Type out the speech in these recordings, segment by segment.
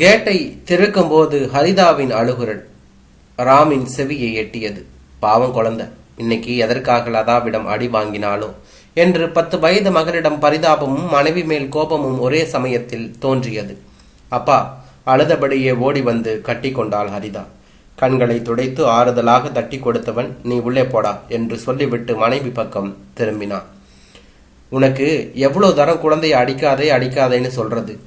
கேட்டை திறக்கும்போது ஹரிதாவின் அழுகுரல் ராமின் செவியை எட்டியது. பாவம் குழந்தை இன்னைக்கு எதற்காக லதாவிடம் அடி வாங்கினாலோ? என்று பத்து வயது மகனிடம் பரிதாபமும் மனைவி மேல் கோபமும் ஒரே சமயத்தில் தோன்றியது. அப்பா அழுதபடியே ஓடி வந்து கட்டி கொண்டாள் ஹரிதா. கண்களை துடைத்து ஆறுதலாக தட்டி கொடுத்தவன் நீ உள்ளே போடா என்று சொல்லிவிட்டு மனைவி பக்கம் திரும்பினான் உனக்கு எவ்வளோ தரம் குழந்தையை அடிக்காதே அடிக்காதேன்னு சொல்றது.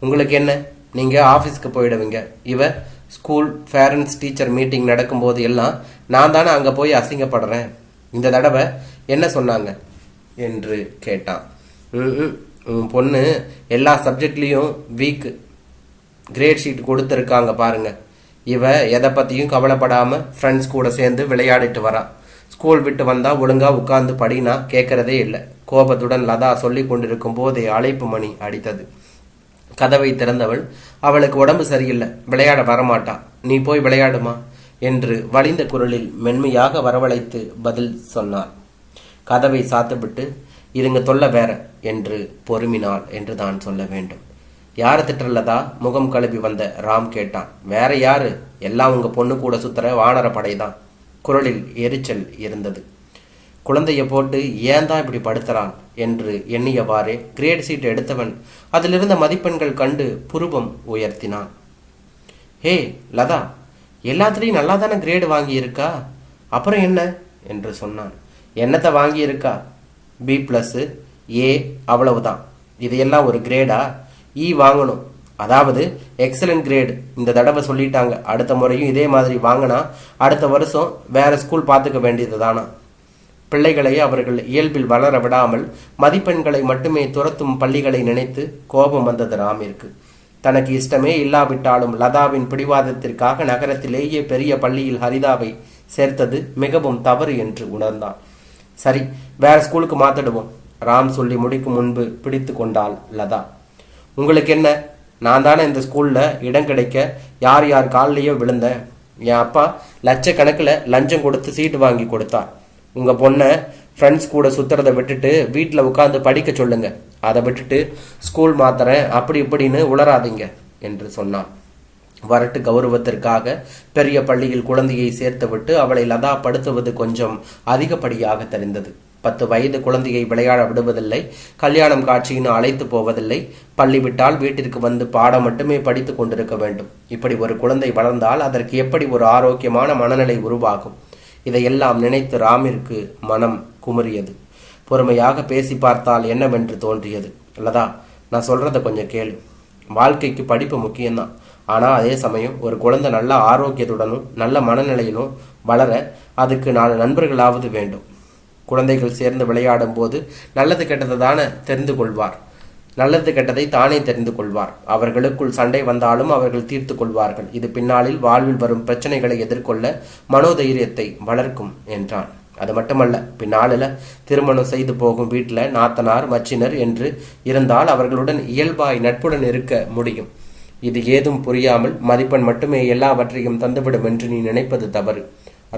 உங்களுக்கு என்ன? நீங்கள் ஆஃபீஸ்க்கு போயிடுவீங்க. இவ ஸ்கூல் பேரண்ட்ஸ் டீச்சர் மீட்டிங் நடக்கும்போது எல்லாம் நான் தானே அங்கே போய் அசிங்கப்படுறேன். இந்த தடவை என்ன சொன்னாங்க? என்று கேட்டான். உன் பொண்ணு எல்லா சப்ஜெக்ட்லேயும் வீக்கு கிரேட் ஷீட் கொடுத்துருக்காங்க பாருங்க. இவ எதை பற்றியும் கவலைப்படாமல் ஃப்ரெண்ட்ஸ் கூட சேர்ந்து விளையாடிட்டு வரா. ஸ்கூல் விட்டு வந்தால் ஒழுங்காக உட்கார்ந்து படினா கேட்கறதே இல்லை. கோபத்துடன் லதா சொல்லி கொண்டிருக்கும் போதே அழைப்பு மணி அடித்தது. கதவை திறந்தவள் அவளுக்கு உடம்பு சரியில்லை விளையாட வரமாட்டா நீ போய் விளையாடுமா? என்று வலிந்த குரலில் மென்மையாக வரவழைத்து பதில் சொன்னார் கதவை சாத்துவிட்டு இதுங்க தொல்ல வேற என்று பொறுமினாள் என்று தான் சொல்ல வேண்டும். யாரை திட்டுறலதா முகம் கழுவி வந்த ராம் கேட்டான். வேற யாரு? எல்லாம் உங்க பொண்ணு கூட சுத்துற வானர படைதான் குரலில் எரிச்சல் இருந்தது. குழந்தைய போட்டு ஏன் தான் இப்படி படுத்துறான் என்று எண்ணியவாறே கிரேட் சீட் எடுத்தவன் அதிலிருந்த மதிப்பெண்கள் கண்டு புருவம் உயர்த்தினான். ஹே லதா எல்லாத்துலேயும் நல்லா தானே கிரேடு வாங்கியிருக்கா? அப்புறம் என்ன? என்று சொன்னான். என்னத்தை வாங்கியிருக்கா? பி ப்ளஸ்ஸு ஏ அவ்வளவுதான். இதையெல்லாம் ஒரு கிரேடா இ e வாங்கணும். அதாவது எக்ஸலண்ட் கிரேடு இந்த தடவை சொல்லிட்டாங்க. அடுத்த முறையும் இதே மாதிரி வாங்கினா அடுத்த வருஷம் வேற ஸ்கூல் பார்த்துக்க வேண்டியது தானா பிள்ளைகளை அவர்கள் இயல்பில் வளர விடாமல் மதிப்பெண்களை மட்டுமே துரத்தும் பள்ளிகளை நினைத்து கோபம் வந்தது ராமிற்கு. தனக்கு இஷ்டமே இல்லாவிட்டாலும் லதாவின் பிடிவாதத்திற்காக நகரத்திலேயே பெரிய பள்ளியில் ஹரிதாவை சேர்த்தது மிகவும் தவறு என்று உணர்ந்தான். சரி வேற ஸ்கூலுக்கு மாத்திடுவோம் ராம் சொல்லி முடிக்கும் முன்பு பிடித்து கொண்டாள் லதா. உங்களுக்கு என்ன? நான் தானே இந்த ஸ்கூல்ல இடம் கிடைக்க யார் யார் காலிலேயோ விழுந்தேன். என் அப்பா லட்சக்கணக்கில் லஞ்சம் கொடுத்து சீட்டு வாங்கி கொடுத்தார். உங்க பொண்ணை ஃப்ரெண்ட்ஸ் கூட சுத்துறதை விட்டுட்டு வீட்டில் உட்காந்து படிக்க சொல்லுங்க. அதை விட்டுட்டு ஸ்கூல் மாத்துறேன் அப்படி இப்படின்னு உளராதீங்க என்று சொன்னான். வரட்டு கௌரவத்திற்காக பெரிய பள்ளியில் குழந்தையை சேர்த்துவிட்டு அவளை லதா படுத்துவது கொஞ்சம் அதிகப்படியாக தெரிந்தது. பத்து வயது குழந்தையை விளையாட விடுவதில்லை கல்யாணம் காட்சின்னு அழைத்து போவதில்லை. பள்ளி விட்டால் வீட்டிற்கு வந்து பாடம் மட்டுமே படித்து கொண்டிருக்க வேண்டும். இப்படி ஒரு குழந்தை வளர்ந்தால் அதற்கு எப்படி ஒரு ஆரோக்கியமான மனநிலை உருவாகும்? இதையெல்லாம் நினைத்து ராமிற்கு மனம் குமுறியது. பொறுமையாக பேசி பார்த்தால் என்னவென்று தோன்றியது. அல்லதா நான் சொல்றத கொஞ்சம் கேளு. வாழ்க்கைக்கு படிப்பு முக்கியம்தான். ஆனால் அதே சமயம் ஒரு குழந்தை நல்ல ஆரோக்கியத்துடனும் நல்ல மனநிலையிலும் வளர அதுக்கு நாலு நண்பர்களாவது வேண்டும். குழந்தைகள் சேர்ந்து விளையாடும் போது நல்லது கெட்டது தானே தெரிந்து கொள்வார். நல்லது கெட்டதை தானே தெரிந்து கொள்வார். அவர்களுக்குள் சண்டை வந்தாலும் அவர்கள் தீர்த்து கொள்வார்கள். இது பின்னாளில் வாழ்வில் வரும் பிரச்சனைகளை எதிர்கொள்ள மனோதைரியத்தை வளர்க்கும் என்றான். அது மட்டுமல்ல பின்னாளில் திருமணம் செய்து போகும் வீட்டில் நாத்தனார் மச்சினர் என்று இருந்தால் அவர்களுடன் இயல்பாய் நட்புடன் இருக்க முடியும். இது ஏதும் புரியாமல் மதிப்பெண் மட்டுமே எல்லாவற்றையும் தந்துவிடும் என்று நீ நினைப்பது தவறு.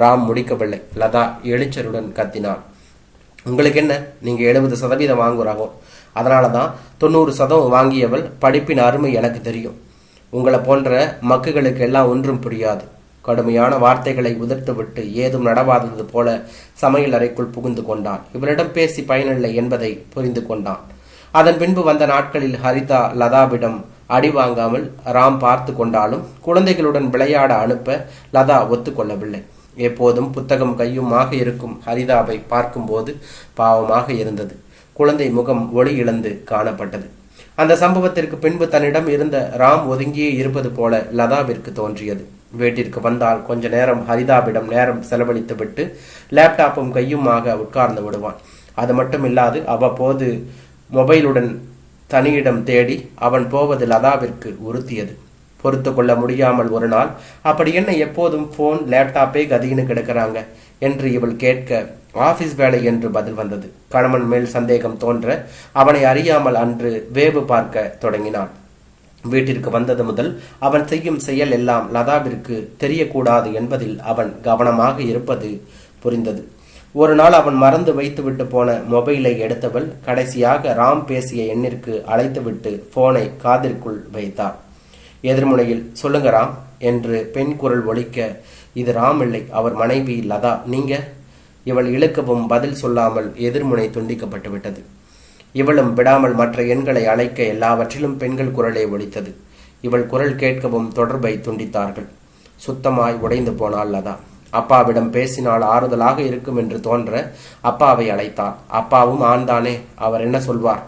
ராம் முடிக்கவில்லை. லதா எழுச்சருடன் கத்தினான். உங்களுக்கு என்ன? நீங்க எழுபது சதவீதம் வாங்குறாங்க அதனால தான் தொண்ணூறு சதம் வாங்கியவள் படிப்பின் அருமை எனக்கு தெரியும். உங்களை போன்ற மக்குகளுக்கு எல்லாம் ஒன்றும் புரியாது. கடுமையான வார்த்தைகளை உதிர்த்துவிட்டு ஏதும் நடவாதது போல சமையல் அறைக்குள் புகுந்து கொண்டான். இவளிடம் பேசி பயனில்லை என்பதை புரிந்து கொண்டான். அதன் பின்பு வந்த நாட்களில் ஹரிதா லதாவிடம் அடி வாங்காமல் ராம் பார்த்து கொண்டாலும் குழந்தைகளுடன் விளையாட அனுப்ப லதா ஒத்துக்கொள்ளவில்லை. எப்போதும் புத்தகம் கையுமாக இருக்கும் ஹரிதாவை பார்க்கும்போது பாவமாக இருந்தது. குழந்தை முகம் ஒளி இழந்து காணப்பட்டது. அந்த சம்பவத்திற்கு பின்பு தன்னிடம் இருந்த ராம் ஒதுங்கியே இருப்பது போல லதாவிற்கு தோன்றியது. வீட்டிற்கு வந்தால் கொஞ்ச நேரம் ஹரிதாவிடம் நேரம் செலவழித்து விட்டு லேப்டாப்பும் கையுமாக உட்கார்ந்து விடுவான். அது மட்டும் இல்லாது அவ்வப்போது மொபைலுடன் தனியிடம் தேடி அவன் போவது லதாவிற்கு உறுத்தியது. பொறுத்து கொள்ள முடியாமல் ஒரு நாள் அப்படி என்ன எப்போதும் ஃபோன் லேப்டாப்பே கதின்னு கிடக்கிறாங்க? என்று இவள் கேட்க ஆபீஸ் வேலை என்று பதில் வந்தது. கணவன் மேல் சந்தேகம் தோன்ற அவனை அறியாமல் அன்று வேவு பார்க்க தொடங்கினான். வீட்டிற்கு வந்தது முதல் அவன் செய்யும் செயல் எல்லாம் லதாவிற்கு தெரியக்கூடாது என்பதில் அவன் கவனமாக இருப்பது புரிந்தது. ஒரு நாள் அவன் மறந்து வைத்துவிட்டு போன மொபைலை எடுத்தவள் கடைசியாக ராம் பேசிய எண்ணிற்கு அழைத்துவிட்டு போனை காதிற்குள் வைத்தாள். எதிர்முனையில் சொல்லுங்க ராம் என்று பெண் குரல் ஒழிக்க இது ராம் இல்லை அவர் மனைவி லதா நீங்க? இவள் இழுக்கவும் பதில் சொல்லாமல் எதிர்முனை துண்டிக்கப்பட்டு விட்டது. இவளும் விடாமல் மற்ற எண்களை அழைக்க எல்லாவற்றிலும் பெண்கள் குரலை ஒழித்தது இவள் குரல் கேட்கவும் தொடர்பை துண்டித்தார்கள். சுத்தமாய் உடைந்து போனாள் லதா. அப்பாவிடம் பேசினால் ஆறுதலாக இருக்கும் என்று தோன்ற அப்பாவை அழைத்தார். அப்பாவும் ஆண்தானே அவர் என்ன சொல்வார்?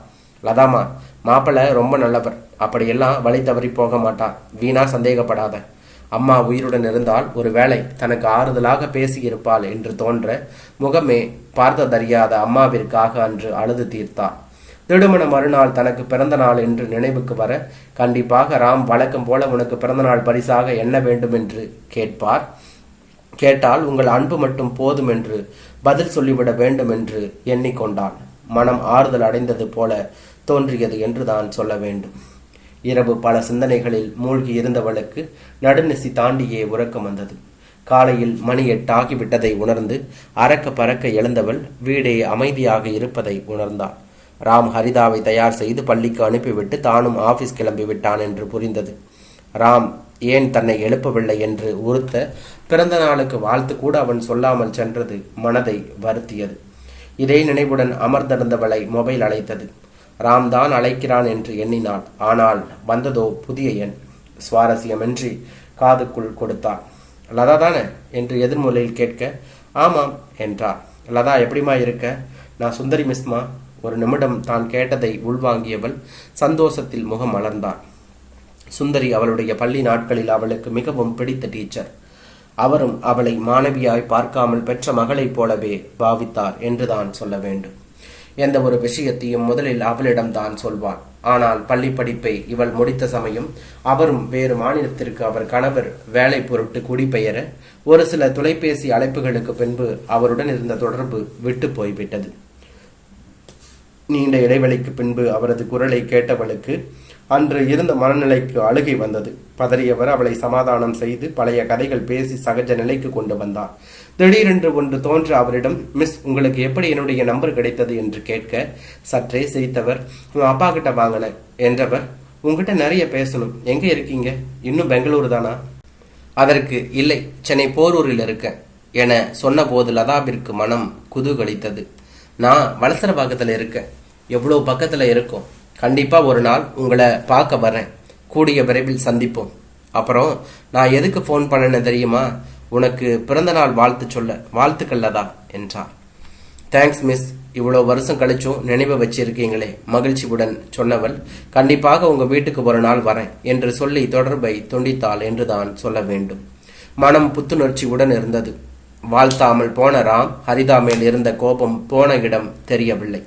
லதாமா மாப்பிள்ளை ரொம்ப நல்லவர். அப்படியெல்லாம் வழி தவறி போக மாட்டா. வீணா சந்தேகப்படாத. அம்மா உயிருடன் இருந்தால் ஒருவேளை தனக்கு ஆறுதலாக பேசியிருப்பாள் என்று தோன்ற முகமே பார்த்ததறியாத அம்மாவிற்காக அன்று அழுது தீர்த்தார் திருமண மறுநாள் தனக்கு பிறந்த நாள் என்று நினைவுக்கு வர கண்டிப்பாக ராம் வழக்கம் போல உனக்கு பிறந்தநாள் பரிசாக என்ன வேண்டும் என்று கேட்பார். கேட்டால் உங்கள் அன்பு மட்டும் போதும் என்று பதில் சொல்லிவிட வேண்டும் என்று எண்ணிக்கொண்டாள். மனம் ஆறுதல் அடைந்தது போல தோன்றியது என்று தான் சொல்ல வேண்டும். இரவு பல சிந்தனைகளில் மூழ்கி இருந்தவளுக்கு நடுநிசி தாண்டியே உறக்கம் வந்தது. காலையில் மணி எட்டாகிவிட்டதை உணர்ந்து அறக்க பறக்க எழுந்தவள் வீடே அமைதியாக இருப்பதை உணர்ந்தாள். ராம் ஹரிதாவை தயார் செய்து பள்ளிக்கு அனுப்பிவிட்டு தானும் ஆபீஸ் கிளம்பி விட்டான் என்று புரிந்தது. ராம் ஏன் தன்னை எழுப்பவில்லை என்று உறுத்த பிறந்த நாளுக்கு வாழ்த்து கூட அவன் சொல்லாமல் சென்றது மனதை வருத்தியது. இதே நினைவுடன் அமர்ந்திருந்தவளை மொபைல் அழைத்தது. ராம் தான் அழைக்கிறான் என்று எண்ணினாள். ஆனால் வந்ததோ புதிய எண். சுவாரஸ்யமின்றி காதுக்குள் கொடுத்தாள். லதா தானே? என்று எதிர்மொழியில் கேட்க ஆமாம் என்றார். லதா எப்படிமா இருக்க? நான் சுந்தரி மிஸ்மா. ஒரு நிமிடம் தான் கேட்டதை உள்வாங்கியவள் சந்தோஷத்தில் முகம் மலர்ந்தாள். சுந்தரி அவளுடைய பள்ளி நாட்களில் அவளுக்கு மிகவும் பிடித்த டீச்சர். அவரும் அவளை மாணவியாய் பார்க்காமல் பெற்ற மகளைப் போலவே பாவித்தார் என்றுதான் சொல்ல வேண்டும். எந்த ஒரு விஷயத்தையும் முதலில் அவளிடம்தான் சொல்வார் ஆனால் பள்ளி படிப்பை இவள் முடித்த சமயம் அவரும் வேறு மாநிலத்திற்கு அவர் கணவர் வேலை பொருட்டு குடிபெயர ஒரு சில தொலைபேசி அழைப்புகளுக்கு பின்பு அவருடன் இருந்த தொடர்பு விட்டு போய்விட்டது. நீண்ட இடைவெளிக்கு பின்பு அவரது குரலை கேட்டவளுக்கு அன்று இருந்த மனநிலைக்கு அழுகை வந்தது. பதறியவர் அவளை சமாதானம் செய்து பழைய கதைகள் பேசி சகஜ நிலைக்கு கொண்டு வந்தார் திடீரென்று ஒன்று தோன்ற அவரிடம் மிஸ் உங்களுக்கு எப்படி என்னுடைய நம்பர் கிடைத்தது? என்று கேட்க சற்றே சிரித்தவர் உன் அப்பா கிட்ட வாங்கினேன் என்றவர் உங்ககிட்ட நிறைய பேசணும். எங்க இருக்கீங்க? இன்னும் பெங்களூரு தானா? அதற்கு இல்லை. சென்னை போரூரில் இருக்கேன் என சொன்னபோது லதாவிற்கு மனம் குதூகலித்தது. நான் வலசரபாக்கத்தில் இருக்கேன் எவ்வளோ பக்கத்தில் இருக்கும். கண்டிப்பாக ஒரு நாள் உங்களை பார்க்க வரேன். கூடிய விரைவில் சந்திப்போம். அப்புறம் நான் எதுக்கு ஃபோன் பண்ணேன்னு தெரியுமா? உனக்கு பிறந்த நாள் வாழ்த்து சொல்ல வாழ்த்துக்கல்லதா? என்றார். தேங்க்ஸ் மிஸ் இவ்வளோ வருஷம் கழிச்சும் நினைவை வச்சிருக்கீங்களே மகிழ்ச்சியுடன் சொன்னவள். கண்டிப்பாக உங்கள் வீட்டுக்கு ஒரு நாள் வரேன் என்று சொல்லி தொடர்பை துண்டித்தாள் என்றுதான் சொல்ல வேண்டும். மனம் புத்துணர்ச்சியுடன் இருந்தது. வாழ்த்தாமல் போன ராம் ஹரிதா மேல் இருந்த கோபம் போன இடம் தெரியவில்லை.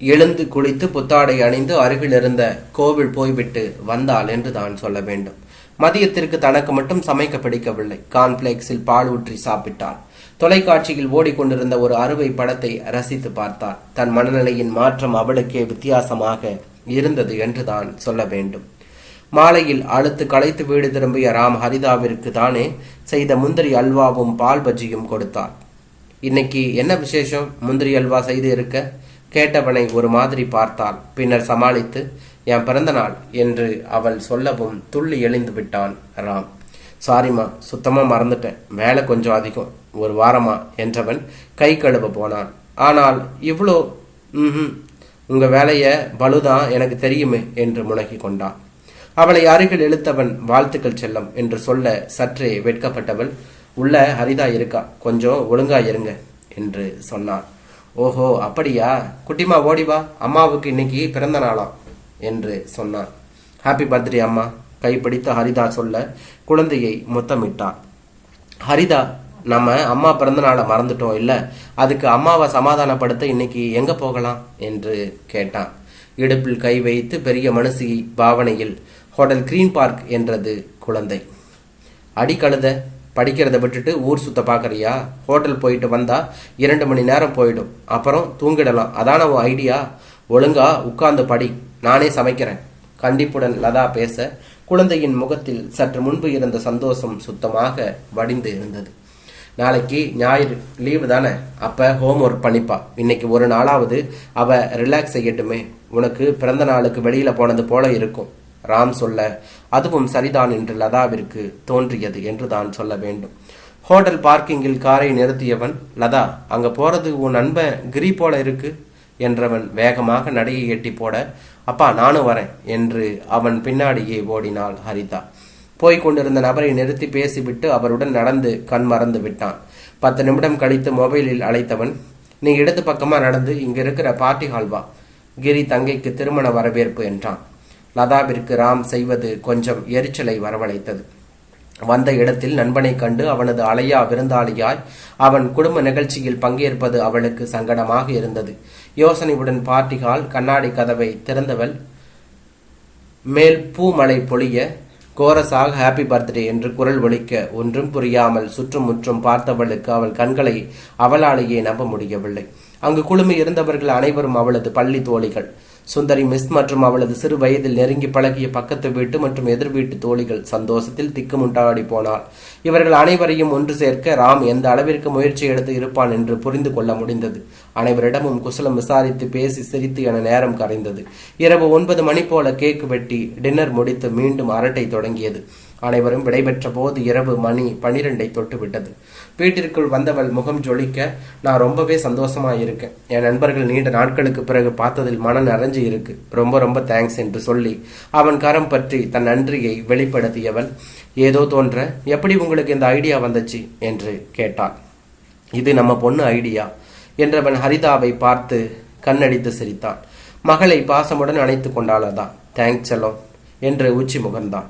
எழுந்து குளித்து புத்தாடை அணிந்து அருகில் இருந்த கோவில் போய்விட்டு வந்தாள் என்று தான் சொல்ல வேண்டும். மதியத்திற்கு தனக்கு மட்டும் சமைக்க பிடிக்கவில்லை. கான்பிளெக்ஸில் பால் ஊற்றி சாப்பிட்டாள் தொலைக்காட்சியில் ஓடிக்கொண்டிருந்த ஒரு அறுவை படத்தை ரசித்து பார்த்தார் தன் மனநிலையின் மாற்றம் அவளுக்கே வித்தியாசமாக இருந்தது என்று தான் சொல்ல வேண்டும். மாலையில் அழுத்து களைத்து வீடு திரும்பிய ராம் ஹரிதாவிற்கு தானே செய்த முந்திரி அல்வாவும் பால் பஜ்ஜியும் கொடுத்தார் இன்னைக்கு என்ன விசேஷம்? முந்திரி அல்வா செய்து இருக்க? கேட்டவனை ஒரு மாதிரி பார்த்தாள் பின்னர் சமாளித்து என் பிறந்தநாள் என்று அவள் சொல்லவும் துள்ளி எழுந்து விட்டான் ராம். சாரிம்மா சுத்தமாக மறந்துட்டேன். வேலை கொஞ்சம் அதிகம். ஒரு வாரமா என்றவன் கை கழுவ போனான். ஆனால் இவ்வளோ ம் உங்கள் வேலையை பலுதான் எனக்கு தெரியுமே என்று முனகி கொண்டான். அவளை அருகில் இழுத்தவன் வாழ்த்துக்கள் செல்லம் என்று சொல்ல சற்றே வெட்கப்பட்டவள் உள்ள ஹரிதா இருக்கா? கொஞ்சம் ஒழுங்கா இருங்க என்று சொன்னான். ஓஹோ அப்படியா? குட்டிமா ஓடி வா. அம்மாவுக்கு இன்னைக்கு பிறந்த நாளாம் என்று சொன்னான் ஹாப்பி பர்த்டே அம்மா. கைப்பிடித்த ஹரிதா சொல்ல குழந்தையை முத்தமிட்டார். ஹரிதா நம்ம அம்மா பிறந்த நாளை மறந்துட்டோம் இல்லை? அதுக்கு அம்மாவை சமாதானப்படுத்த இன்னைக்கு எங்க போகலாம்? என்று கேட்டான். இடுப்பில் கை வைத்து பெரிய மனுஷி பாவனையில் ஹோட்டல் கிரீன் பார்க் என்றது குழந்தை. அடிக்கழுத படிக்கிறத விட்டுட்டு ஊர் சுத்த பார்க்குறியா ஹோட்டல் போயிட்டு வந்தா இரண்டு மணி நேரம் போயிடும். அப்புறம் தூங்கிடலாம். அதான உன் ஐடியா? ஒழுங்கா உட்கார்ந்து படி. நானே சமைக்கிறேன். கண்டிப்புடன் லதா பேச குழந்தையின் முகத்தில் சற்று முன்பு இருந்த சந்தோஷம் சுத்தமாக வடிந்து இருந்தது. நாளைக்கு ஞாயிறு லீவு தானே? அப்போ ஹோம் ஒர்க் பண்ணிப்பா. இன்னைக்கு ஒரு நாளாவது அவ ரிலாக்ஸ் செய்யட்டுமே. உனக்கு பிறந்த நாளுக்கு வெளியில போனது போல இருக்கும். ராம் சொல்ல அதுவும் சரிதான் என்று லதாவிற்கு தோன்றியது என்று தான் சொல்ல வேண்டும். ஹோட்டல் பார்க்கிங்கில் காரை நிறுத்தியவன் லதா அங்க போறது உன் நண்பன் கிரி போல இருக்கு என்றவன் வேகமாக நடையை எட்டி போட அப்பா நானும் வரேன் என்று அவன் பின்னாடியே ஓடினாள் ஹரிதா. போய் கொண்டிருந்த நபரை நிறுத்தி பேசிவிட்டு அவருடன் நடந்து கண் மறந்து விட்டான். பத்து நிமிடம் கழித்து மொபைலில் அழைத்தவன் நீ இடது பக்கமாக நடந்து இங்கே இருக்கிற பார்ட்டி ஹால் வா. கிரி தங்கைக்கு திருமண வரவேற்பு என்றான். லதாவிற்கு ராம் செய்வது கொஞ்சம் எரிச்சலை வரவழைத்தது. வந்த இடத்தில் நண்பனை கண்டு அவனது அலையா விருந்தாளியாய் அவன் குடும்ப நிகழ்ச்சியில் பங்கேற்பது அவளுக்கு சங்கடமாக இருந்தது. யோசனையுடன் பார்ட்டிகால் கண்ணாடி கதவை திறந்தவள் மேல் பூமலை பொழிய கோரஸாக ஹாப்பி பர்த்டே என்று குரல் ஒலிக்க ஒன்றும் புரியாமல் சுற்றும் முற்றும் பார்த்தவளுக்கு அவள் கண்களை அவளாலேயே நம்ப முடியவில்லை. அங்கு குழுமி இருந்தவர்கள் அனைவரும் அவளது பள்ளி தோழிகள். சுந்தரி மிஸ் மற்றும் அவளது சிறு வயதில் நெருங்கி பழகிய பக்கத்து வீட்டு மற்றும் எதிர் வீட்டு தோழிகள் சந்தோஷத்தில் திக்குமுண்டாடி போனாள். இவர்கள் அனைவரையும் ஒன்று சேர்க்க ராம் எந்த அளவிற்கு முயற்சி எடுத்து இருப்பான் என்று புரிந்து கொள்ள முடிந்தது. அனைவரிடமும் குசலம் விசாரித்து பேசி சிரித்து என நேரம் கரைந்தது. இரவு ஒன்பது மணி போல கேக் வெட்டி டின்னர் முடித்து மீண்டும் அரட்டை தொடங்கியது. அனைவரும் விடைபெற்ற போது இரவு மணி பனிரெண்டை தொட்டு விட்டது வீட்டிற்குள் வந்தவள் முகம் ஜொலிக்க நான் ரொம்பவே சந்தோஷமா இருக்கேன். என் நண்பர்கள் நீண்ட நாட்களுக்கு பிறகு பார்த்ததில் மன நிறைஞ்சு இருக்கு. ரொம்ப ரொம்ப தேங்க்ஸ் என்று சொல்லி அவன் கரம் பற்றி தன் நன்றியை வெளிப்படுத்தியவன் ஏதோ தோன்ற எப்படி உங்களுக்கு இந்த ஐடியா வந்துச்சு? என்று கேட்டாள். இது நம்ம பொண்ணு ஐடியா என்றவன் ஹரிதாவை பார்த்து கண்ணடித்து சிரித்தான். மகளை பாசமுடன் அணைத்து கொண்டாளதா? தேங்க்ஸ் செல்லம் என்று உச்சி முகர்ந்தான்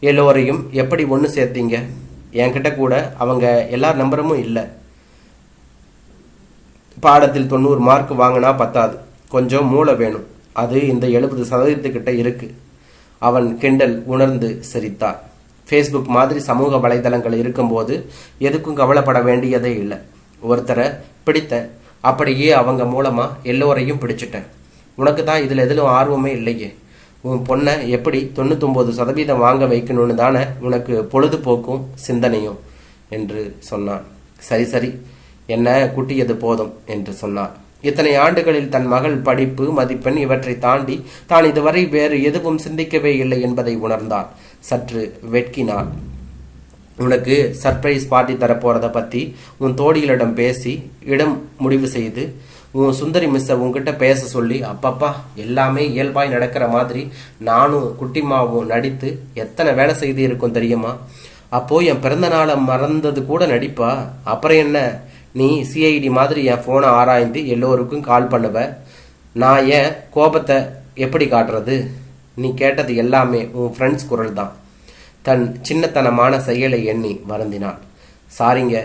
எல்லோரையும் எப்படி ஒன்று சேர்த்தீங்க? என்கிட்ட கூட அவங்க எல்லார் நம்பரமும் இல்லை. பாடத்தில் தொண்ணூறு மார்க் வாங்கினா பத்தாது. கொஞ்சம் மூளை வேணும். அது இந்த எழுபது சதவீதத்துக்கிட்ட இருக்கு. அவன் கிண்டல் உணர்ந்து சிரித்தான். ஃபேஸ்புக் மாதிரி சமூக வலைதளங்கள் இருக்கும்போது எதுக்கும் கவலைப்பட வேண்டியதே இல்லை. ஒருத்தரை பிடித்த அப்படியே அவங்க மூலமாக எல்லோரையும் பிடிச்சிட்டேன். உனக்கு தான் இதில் எதிலும் ஆர்வமே இல்லையே. உன் பொண்ணை எப்படி தொண்ணூத்தொம்பது சதவீதம் வாங்க வைக்கணும்னு தானே உனக்கு பொழுதுபோக்கும் சிந்தனையும்? என்று சொன்னான். சரி சரி என்ன குட்டியது போதும் என்று சொன்னார் இத்தனை ஆண்டுகளில் தன் மகள் படிப்பு மதிப்பெண் இவற்றை தாண்டி தான் இதுவரை வேறு எதுவும் சிந்திக்கவே இல்லை என்பதை உணர்ந்தார் சற்று வெட்கினாள். உனக்கு சர்ப்ரைஸ் பார்ட்டி தரப்போகிறத பற்றி உன் தோழிகளிடம் பேசி இடம் முடிவு செய்து உன் சுந்தரி மிஸ்ஸை உங்ககிட்ட பேச சொல்லி அப்பப்பா எல்லாமே இயல்பாய் நடக்கிற மாதிரி நானும் குட்டிமாவும் நடித்து எத்தனை வேலை செய்து இருக்கும் தெரியுமா? அப்போது என் பிறந்த நாளை மறந்தது கூட நடிப்பா? அப்புறம் என்ன? நீ சிஐடி மாதிரி என் ஃபோனை ஆராய்ந்து எல்லோருக்கும் கால் பண்ணுவ. நான் என் கோபத்தை எப்படி காட்டுறது? நீ கேட்டது எல்லாமே உன் ஃப்ரெண்ட்ஸ் குரல் தான் தன் சின்னத்தனமான செயலை எண்ணி வருந்தினான் சாரிங்க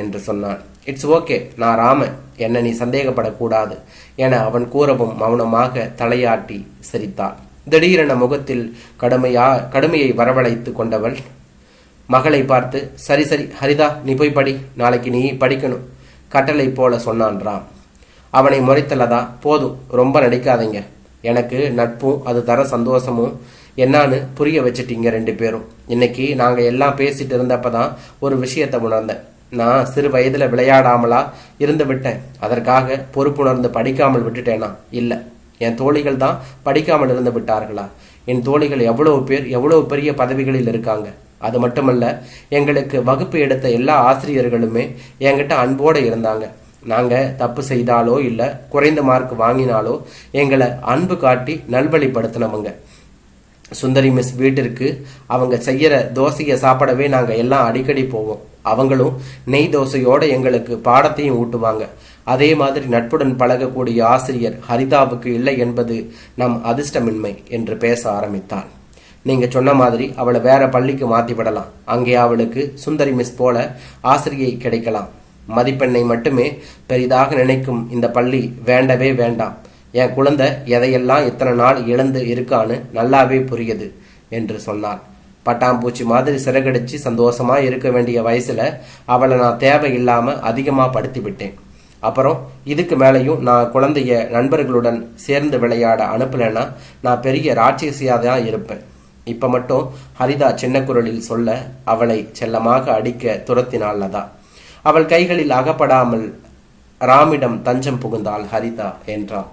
என்று சொன்னான். இட்ஸ் ஓகே நான் ராமன். என்ன நீ சந்தேகப்படக்கூடாது என அவன் கூறவும் மௌனமாக தலையாட்டி சிரித்தாள். திடீரென முகத்தில் கடுமையா கடுமையை வரவழைத்து கொண்டவள் மகளை பார்த்து சரி சரி ஹரிதா நீ போய் படி. நாளைக்கு நீ படிக்கணும் கட்டளை போல சொன்னான் ராம். அவனை முறைத்தலதா போதும் ரொம்ப நடிக்காதீங்க. எனக்கு நட்பும் அது தர சந்தோஷமும் என்னான்னு புரிய வச்சிட்டீங்க ரெண்டு பேரும். இன்னைக்கு நாங்கள் எல்லாம் பேசிட்டு இருந்தப்பதான் ஒரு விஷயத்தை உணர்ந்தேன். நான் சிறு வயதில் விளையாடாமலா இருந்து விட்டேன். அதற்காக பொறுப்புணர்ந்து படிக்காமல் விட்டுட்டேனா? இல்லை. என் தோழிகள் தான் படிக்காமல் இருந்து விட்டார்களா? என் தோழிகள் எவ்வளவு பேர் எவ்வளவு பெரிய பதவிகளில் இருக்காங்க? அது மட்டுமல்ல எங்களுக்கு வகுப்பு எடுத்த எல்லா ஆசிரியர்களுமே என்கிட்ட அன்போடு இருந்தாங்க. நாங்கள் தப்பு செய்தாலோ இல்லை குறைந்த மார்க் வாங்கினாலோ எங்களை அன்பு காட்டி நல்வழிப்படுத்தினவங்க. சுந்தரி மிஸ் வீட்டிற்கு அவங்க செய்யற தோசையை சாப்பிடவே நாங்கள் எல்லாம் அடிக்கடி போவோம். அவங்களும் நெய் தோசையோட எங்களுக்கு பாடத்தையும் ஊட்டுவாங்க. அதே மாதிரி நட்புடன் பழகக்கூடிய ஆசிரியர் ஹரிதாவுக்கு இல்லை என்பது நம் அதிர்ஷ்டமின்மை என்று பேச ஆரம்பித்தாள் நீங்க சொன்ன மாதிரி அவளை வேற பள்ளிக்கு மாத்தி விடலாம் அங்கே அவளுக்கு சுந்தரி மிஸ் போல ஆசிரியை கிடைக்கலாம். மதிப்பெண்ணை மட்டுமே பெரிதாக நினைக்கும் இந்த பள்ளி வேண்டவே வேண்டாம். என் குழந்தை எதையெல்லாம் இத்தனை நாள் இழந்து இருக்கான்னு நல்லாவே புரியுது என்று சொன்னாள். பட்டாம்பூச்சி மாதிரி சிறகடிச்சு சந்தோஷமா இருக்க வேண்டிய வயசுல அவளை நான் தேவையில்லாம அதிகமா படுத்தி விட்டேன். அப்புறம் இதுக்கு மேலேயும் நான் குழந்தைய நண்பர்களுடன் சேர்ந்து விளையாட அனுப்பலைன்னா நான் பெரிய ராட்சசியாக தான் இருப்பேன். இப்ப மட்டும் ஹரிதா சின்ன குரலில் சொல்ல அவளை செல்லமாக அடிக்க துரத்தினாள் லதா. அவள் கைகளில் அகப்படாமல் ராமிடம் தஞ்சம் புகுந்தாள் ஹரிதா என்றாள்